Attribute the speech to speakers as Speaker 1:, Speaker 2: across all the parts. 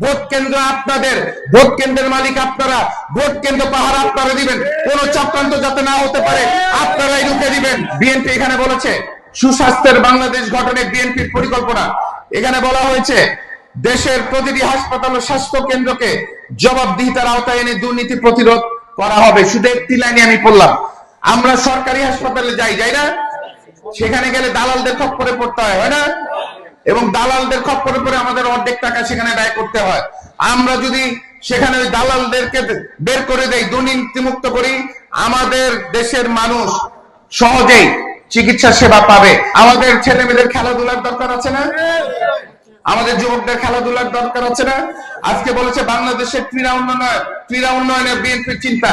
Speaker 1: Vote কেন্দ্র আপনাদের, vote কেন্দ্রের মালিক আপনারা, ভোট কেন্দ্র পাহারা আপনারা দিবেন। কোন চক্রান্ত যাতে না হতে পারে আপনারাই রুখে দিবেন। বিএনপি এখানে বলেছে, সুস্বাস্থ্যের বাংলাদেশ গঠনে বিএনপির পরিকল্পনা। এখানে বলা হয়েছে, দেশের প্রতিটি হাসপাতাল ও স্বাস্থ্য কেন্দ্রকে জবাবদিহিতার আওতায় এনে দুর্নীতি প্রতিরোধ করা হবে। শুধু একটি লাইনে আমি পড়লাম। আমরা সরকারি হাসপাতালে যাই যাই না? সেখানে গেলে দালালদের খপ্পরে পড়তে হয় না? এবং দালালদের খপ্পরে পড়ে আমাদের অর্ধেক টাকা সেখানে ব্যয় করতে হয়। আমরা যদি সেখানে ওই দালালদেরকে বের করে দেই দুর্নীতি মুক্ত করি, আমাদের দেশের মানুষ সহজেই চিকিৎসা সেবা পাবে। আমাদের ছেলে মেয়েদের খেলাধুলার দরকার আছে না? আমাদের যুবকদের খেলাধুলার দরকার আছে না? আজকে বলেছে বাংলাদেশের ক্রীড়া উন্নয়ন, ক্রীড়া উন্নয়নে বিএনপির চিন্তা।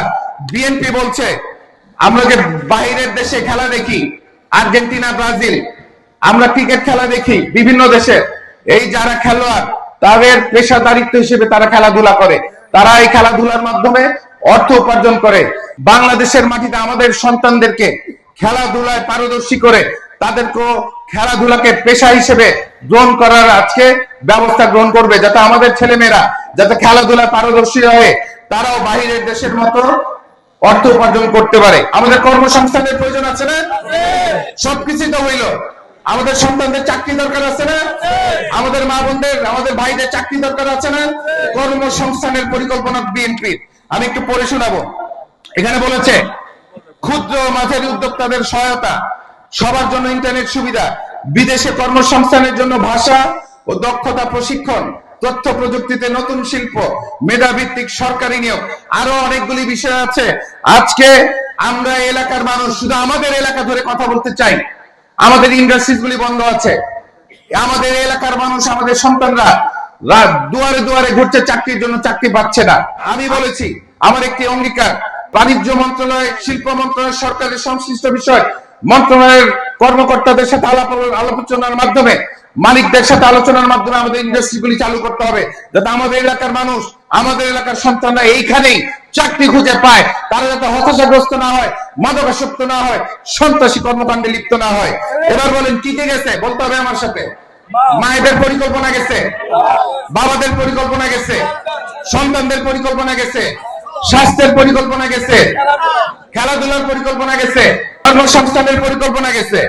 Speaker 1: বিএনপি বলছে, আমরা যে বাইরের দেশে খেলা দেখি, আর্জেন্টিনা, ব্রাজিল আমরা ক্রিকেট খেলা দেখি বিভিন্ন দেশে। এই যারা খেলোয়াড়, তাদের পেশাদারিত্ব হিসেবে তারা খেলাধুলা করে। তারা এই খেলাধুলার মাধ্যমে অর্থ উপার্জন করে। বাংলাদেশের মাটিতে আমাদের সন্তানদেরকে খেলাধুলায় পারদর্শী করে তাদেরকে খেলাধুলাকে পেশা হিসেবে গ্রহণ করার আজকে ব্যবস্থা গ্রহণ করবে, যাতে আমাদের ছেলেমেয়েরা যাতে খেলাধুলায় পারদর্শী হয়ে তারাও বাহিরের দেশের মতো অর্থ উপার্জন করতে পারে। আমাদের কর্মসংস্থানের প্রয়োজন আছে না? সবকিছুই তো হইল। আমাদের সন্তানদের চাকরি দরকার আছে না? আমাদের মা বোনদের, আমাদের ভাইদের চাকরি দরকার আছে না? কর্মসংস্থানের পরিকল্পনা বিএনপির। আমি একটু পড়ে শোনাবো। এখানে বলেছে, ক্ষুদ্র মাঝারি উদ্যোক্তাদের সহায়তা, সবার জন্য ইন্টারনেট সুবিধা, বিদেশে কর্মসংস্থানের জন্য ভাষা ও দক্ষতা প্রশিক্ষণ, তথ্য প্রযুক্তিতে নতুন শিল্প, মেধাভিত্তিক সরকারি নিয়োগ, আরও অনেকগুলি বিষয় আছে। আজকে আমরা এলাকার মানুষ, শুধু আমাদের এলাকা ধরে কথা বলতে চাই। আমাদের ইন্ডাস্ট্রিজ গুলি বন্ধ আছে। আমাদের এলাকার মানুষ, আমাদের সন্তানরা দুয়ারে দুয়ারে ঘুরছে, চাকরির জন্য চাকরি পাচ্ছে না। আমি বলেছি, আমার একটি অঙ্গীকার, বাণিজ্য মন্ত্রণালয়, শিল্প মন্ত্রণালয়, সরকারের সংশ্লিষ্ট বিষয়, মন্ত্রণালয়ের কর্মকর্তাদের সাথে আলাপ আলোচনার মাধ্যমে, মালিকদের সাথে আলোচনার মাধ্যমে আমাদের ইন্ডাস্ট্রিগুলি চালু করতে হবে, যাতে আমাদের এলাকার মানুষ, আমাদের এলাকার সন্তানরা এইখানেই চাকরি খুঁজে পায়, তারা যাতে হতাশাগ্রস্ত না হয়, মাদকাসক্ত না হয়, সন্ত্রাসী কর্মকাণ্ডে লিপ্ত না হয়। এবার বলেন, কি কে গেছে? বলতে হবে আমার সাথে। মায়েদের পরিকল্পনা গেছে, বাবাদের পরিকল্পনা গেছে, সন্তানদের পরিকল্পনা গেছে, স্বাস্থ্যের পরিকল্পনা গেছে, খেলাধুলার পরিকল্পনা গেছে, কর্মসংস্থানের পরিকল্পনা গেছে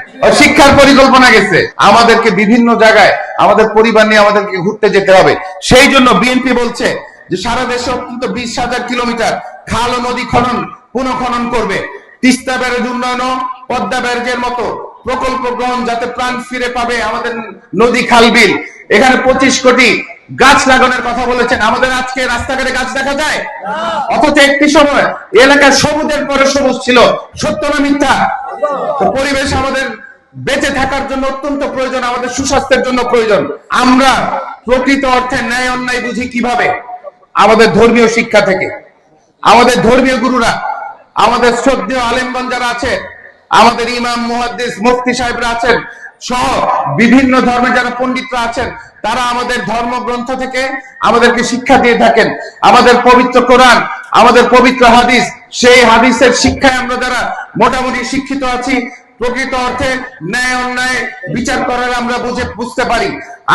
Speaker 1: শিক্ষার পরিকল্পনা গেছে। আমাদেরকে বিভিন্ন জায়গায়, আমাদের পরিবার নিয়ে আমাদেরকে ঘুরতে যেতে হবে। সেই জন্য বিএনপি বলছে যে সারা দেশে অত্যন্ত বিশ হাজার কিলোমিটার খাল ও নদী খনন পুনঃখনন করবে। তিস্তা ব্যারেজ উন্নয়ন পদ্মা ব্যারেজের মতো প্রকল্প গ্রহণ যাতে প্রাণ ফিরে পাবে আমাদের নদী খাল বিল। এখানে পঁচিশ কোটি গাছ লাগানোর কথা বলেছেন। আমাদের আজকে রাস্তাঘাটে গাছ দেখা যায়? অথচ একটি সময় এলাকায় সবুজের পরে সবুজ ছিল। সত্য না মিথ্যা? পরিবেশ আমাদের বেঁচে থাকার জন্য অত্যন্ত প্রয়োজন, আমাদের সুস্বাস্থ্যের জন্য প্রয়োজন। আমরা প্রকৃত অর্থে ন্যায় অন্যায় বুঝি কীভাবে? আমাদের ধর্মীয় শিক্ষা থেকে। আমাদের ধর্মীয় গুরুরা, আমাদের শ্রদ্ধেয় আলেমগঞ্জ যারা আছে আমাদের ইমাম, মুহাদ্দিস, মুফতি সাহেবরা আছেন, সহ বিভিন্ন ধর্মের যারা পণ্ডিতরা আছেন, তারা আমাদের ধর্মগ্রন্থ থেকে আমাদেরকে শিক্ষা দিয়ে থাকেন। আমাদের পবিত্র কোরআন, আমাদের পবিত্র হাদিস, সেই হাদিসের শিক্ষায় আমরা যারা মোটামুটি শিক্ষিত আছি প্রকৃত অর্থে ন্যায় অন্যায় বিচার করার আমরা বুঝে, বুঝতে পারি।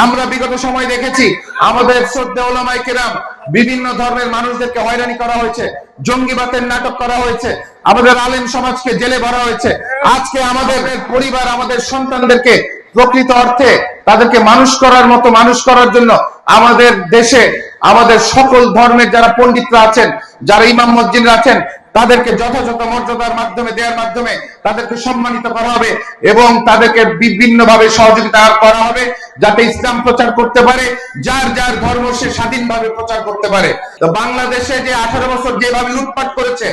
Speaker 1: আমরা বিগত সময় দেখেছি আমাদের শ্রদ্ধা ওলামাই কেরাম বিভিন্ন ধর্মের মানুষদেরকে হয়রানি করা হয়েছে জঙ্গিবাতের নাটক করা হয়েছে, আমাদের আলেম সমাজকে জেলে ভরা হয়েছে। আজকে আমাদের পরিবার, আমাদের সন্তানদেরকে প্রকৃত অর্থে তাদেরকে মানুষ করার মতো, মানুষ করার জন্য আমাদের দেশে, আমাদের সকল ধর্মের যারা পণ্ডিতরা আছেন, যারা ইমাম মসজিদরা আছেন তাদেরকে যথাযথ মর্যাদার মাধ্যমে দেওয়ার মাধ্যমে তাদেরকে সম্মানিত করা হবে এবং তাদেরকে বিভিন্ন ভাবে সহযোগিতা করা হবে যাতে ইসলাম প্রচার করতে পারে, যার যার ধর্ম সে স্বাধীনভাবে প্রচার করতে পারে। তো বাংলাদেশে যে আঠারো বছর যেভাবে লুটপাট করেছে,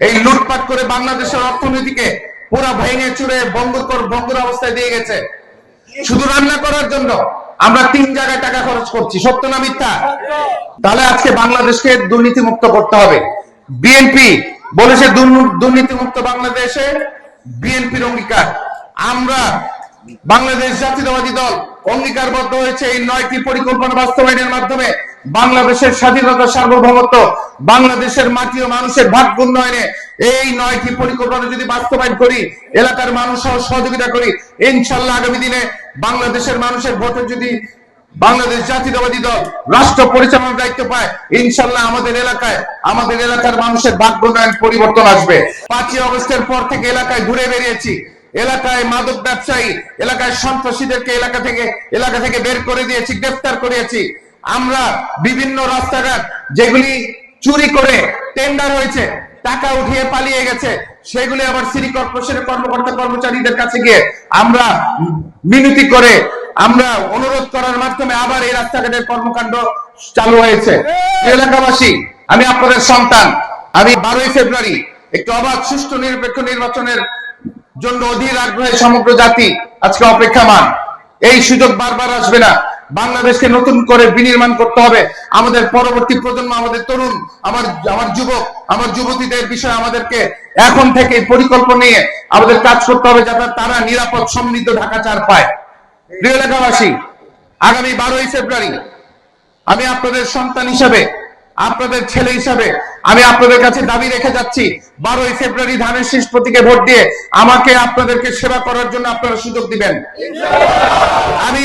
Speaker 1: এই লুটপাট করে বাংলাদেশের অর্থনীতিকে পুরা ভেঙে চুরে বঙ্গুর বঙ্গুর অবস্থায় দিয়ে গেছে। শুধু রান্না করার জন্য আমরা তিন জায়গায় টাকা খরচ করছি। সত্য না মিথ্যা? তাহলে আজকে বাংলাদেশকে দুর্নীতি মুক্ত করতে হবে। বিএনপি বলেছে দুর্নীতি মুক্ত বাংলাদেশে বিএনপির অঙ্গীকার। আমরা বাংলাদেশ জাতীয়তাবাদী দল অঙ্গীকারবদ্ধ হয়েছে এই নয়টি পরিকল্পনা বাস্তবায়নের মাধ্যমে। বাংলাদেশের স্বাধীনতা, সার্বভৌমত্ব, বাংলাদেশের মাটি ও মানুষের ভাগ্য উন্নয়নে এই নয়টি পরিকল্পনা যদি বাস্তবায়ন করি, এলাকার মানুষ সহযোগিতা করি, ইনশাল্লাহ আগামী দিনে বাংলাদেশের মানুষের ভোটে যদি বাংলাদেশ জাতীয়তাবাদী দল, রাষ্ট্র পরিচালনার দায়িত্ব পায়। ইনশাল্লাহ আমাদের এলাকায়, আমাদের এলাকার মানুষের ভাগ্য উন্নয়ন পরিবর্তন আসবে। পাঁচই অগস্টের পর থেকে এলাকায় ঘুরে বেরিয়েছি। এলাকায় মাদক ব্যবসায়ী, এলাকায় সন্ত্রাসীদেরকে এলাকা থেকে এলাকা থেকে বের করে দিয়েছি গ্রেফতার করিয়েছি। আমরা বিভিন্ন রাস্তাঘাট যেগুলি চুরি করে টেন্ডার হয়েছে, টাকা উঠিয়ে পালিয়ে গেছে, সেগুলি আবার সিটি কর্পোরেশনের কর্মকর্তা কর্মচারীদের কাছে গিয়ে আমরা মিনতি করে আমরা অনুরোধ করার মাধ্যমে আবার এই রাস্তাঘাটের কর্মকাণ্ড চালু হয়েছে। এলাকাবাসী, আমি আপনাদের সন্তান। আমি বারোই ফেব্রুয়ারি একটি অবাধ, সুষ্ঠু, নিরপেক্ষ নির্বাচনের জন্য অধীর আগ্রহে সমগ্র জাতি আজকে অপেক্ষামান। এই সুযোগ বারবার আসবে না। বাংলাদেশকে নতুন করে বিনির্মাণ করতে হবে। আমাদের পরবর্তী প্রজন্ম, আমাদের তরুণ, আমার আমার যুবক, আমার যুবতীদের বিষয়ে আমাদেরকে এখন থেকে পরিকল্পনা নিয়ে আমাদের কাজ করতে হবে যাতে তারা নিরাপদ, সমৃদ্ধ ঢাকা চার পায়। প্রিয় এলাকাবাসী, আগামী বারোই ফেব্রুয়ারি আমি আপনাদের সন্তান হিসাবে, আপনাদের ছেলে হিসাবে আমি আপনাদের কাছে দাবি রেখে যাচ্ছি, বারোই ফেব্রুয়ারি ধানের শীষ প্রতীকে ভোট দিয়ে আমাকে আপনাদেরকে সেবা করার জন্য আপনারা সুযোগ দিবেন। আমি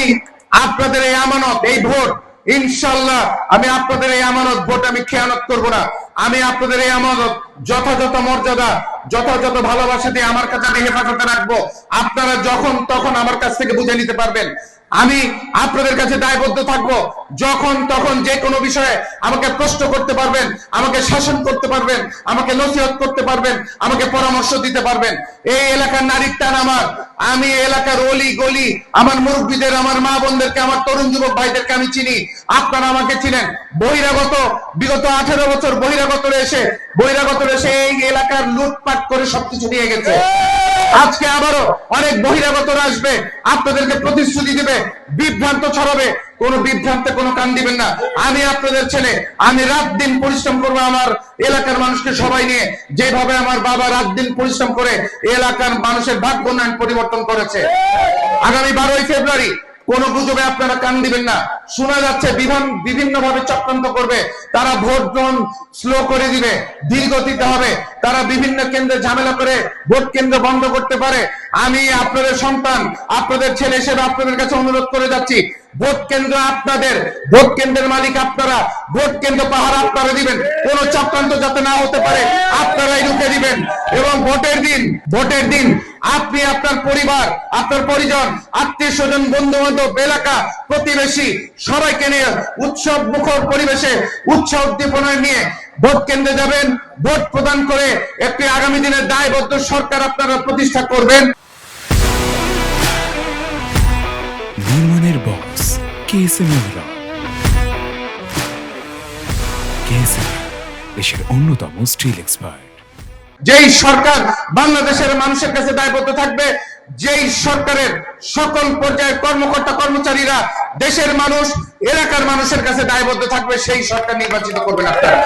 Speaker 1: আপনাদের এই আমানত, এই ভোট ইনশাল্লাহ আমি আপনাদের এই আমানত ভোট আমি খেয়ানত করব না। আমি আপনাদের এই আমানত যথাযথ মর্যাদা, যথাযথ ভালোবাসা দিয়ে আমার কাছে আমি হেফাজতে রাখব। আপনারা যখন তখন আমার কাছ থেকে বুঝে নিতে পারবেন। আমি আপনাদের কাছে দায়বদ্ধ থাকব। যখন তখন যে কোনো বিষয়ে আমাকে প্রশ্ন করতে পারবেন, আমাকে শাসন করতে পারবেন, আমাকে নসিহত করতে পারবেন, আমাকে পরামর্শ দিতে পারবেন। এই এলাকার নারীর টান আমার, আমি এলাকার অলি গলি, আমার মুরব্বীদের, আমার মা বোনদেরকে, আমার তরুণ যুবক ভাইদেরকে আমি চিনি। আপনারা আমাকে চিনেন। বহিরাগত, বিগত আঠেরো বছর বহিরাগত এসে বহিরাগত এসে এই এলাকার লুটপাট করে সবকিছু নিয়ে গেছে। আজকে আবারও অনেক বহিরাগতরা আসবে। আপনাদেরকে প্রতিশ্রুতি দিবে, বিভ্রান্ত ছড়াবে। কোন বিভ্রান্তে কোনো কান দিবেন না। আমি আপনাদের ছেলে, আমি রাত দিন পরিশ্রম করব আমার এলাকার মানুষকে সবাই নিয়ে। যেভাবে আমার বাবা রাত দিন পরিশ্রম করে, এলাকার মানুষের ভাগ্য উন্নয়ন পরিবর্তন করেছে। আগামী বারোই ফেব্রুয়ারি কোন গুজবে আপনারা কান দিবেন না। শোনা যাচ্ছে বিধান বিভিন্ন ভাবে চক্রান্ত করবে। তারা ভোট গ্রহণ স্লো করে দিবে। ধীর গতিতে হবে। তারা বিভিন্ন কেন্দ্রে ঝামেলা করে ভোট কেন্দ্র বন্ধ করতে পারে। আমি আপনাদের সন্তান, আপনাদের ছেলে হিসেবে আপনাদের কাছে অনুরোধ করে যাচ্ছি। ভোট কেন্দ্র আপনাদের, ভোট কেন্দ্রের মালিক আপনারা, ভোট কেন্দ্র পাহারা আপনারা দিবেন। কোন চক্রান্ত যাতে না হতে পারে, আপনারাই রুখে দিবেন। এবং ভোটের দিন ভোটের দিন আপনি আপনার পরিবার, আপনার পরিজন, আত্মীয় স্বজন বন্ধু বান্ধব এলাকা, প্রতিবেশী, সবাইকে নিয়ে উৎসব মুখর পরিবেশে, উৎসব উদ্দীপনা নিয়ে ভোট কেন্দ্রে যাবেন। ভোট প্রদান করে একটি আগামী দিনের দায়বদ্ধ সরকার আপনারা প্রতিষ্ঠা করবেন।
Speaker 2: নির্মাণের কেএসএম দেশের অন্যতম স্টিল এক্সপার্ট
Speaker 1: যেই সরকার বাংলাদেশের মানুষের কাছে দায়বদ্ধ থাকবে, যেই সরকারের সকল পর্যায়ের কর্মকর্তা, কর্মচারীরা দেশের মানুষ, এলাকার মানুষের কাছে দায়বদ্ধ থাকবে, সেই সরকার নির্বাচিত করবেন আপনারা।